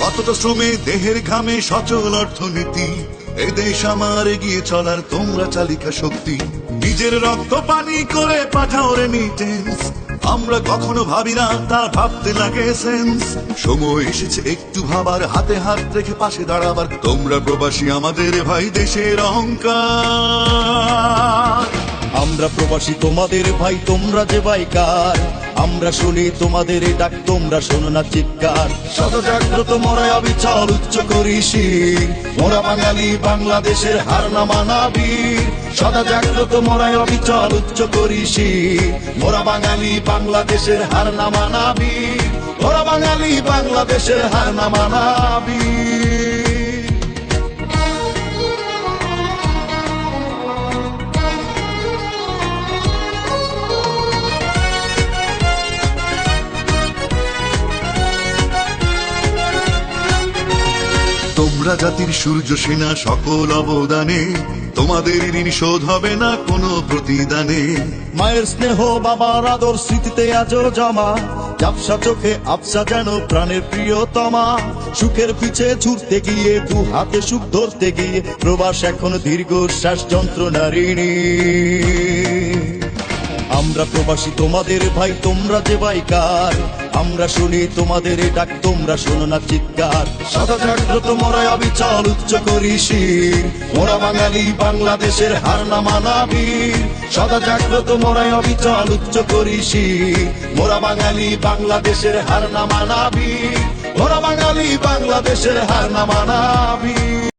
কতটা শ্রমে দেহের ঘামে সচল অর্থনীতি? এ দেশ আমার এগিয়ে চলার, তোমরা চালিকা শক্তি। নিজের রক্ত পানি করে পাঠাও রেমিটেন্স আমরা কখনো ভাবি না, তা ভাবতে লাগে সেন্স সময় এসেছে, একটু ভাবার, হাতে হাত রেখে পাশে দাঁড়াবার। তোমরা প্রবাসী আমাদের ভাই, দেশের অহংকার। আমরা প্রবাসী তোমাদের ভাই, তোমরা যে বাইকার। আমরা শুনি তোমাদের ডাক, তোমরা শোনো না চিৎকার। সদা জাগ্রত মরায় অবিচল উচ্চ করি শির। মোরা বাঙালি, বাংলাদেশের হার না মানাবীর সদা জাগ্রত মরায় অবিচল উচ্চ করি মোরা বাঙালি, বাংলাদেশের হার না মানাবীর মোরা বাঙালি, বাংলাদেশের হার না মানাবীর তোমরা জাতির সূর্য সেনা সকল অবদানে, তোমাদের ঋণ শোধ হবে না কোনো প্রতিদানে। মায়ের স্নেহ বাবার আদর স্মৃতিতে আজও জমা ঝাপসা চোখে আবসা যেন প্রাণের প্রিয়তমা। সুখের পিছে ছুটতে গিয়ে, দু হাতে সুখ ধরতে গিয়ে, প্রবাস এখন দীর্ঘশ্বাস যন্ত্রণা ঋণী আমরা প্রবাসী, তোমাদের ভাই, তোমরা যে বাইকার। আমরা শুনি তোমাদের ডাক, তোমরা শোনো না চিৎকার। সদা জাগ্রত মরায় উচ্চ করিসি মোরা বাঙালি, বাংলাদেশের হার না মানাবীর সদা জাগ্রত মরায় অবিচল উচ্চ করিসি মোরা বাঙালি, বাংলাদেশের হার না মানাবীর মোরা বাঙালি, বাংলাদেশের হার না মানাবীর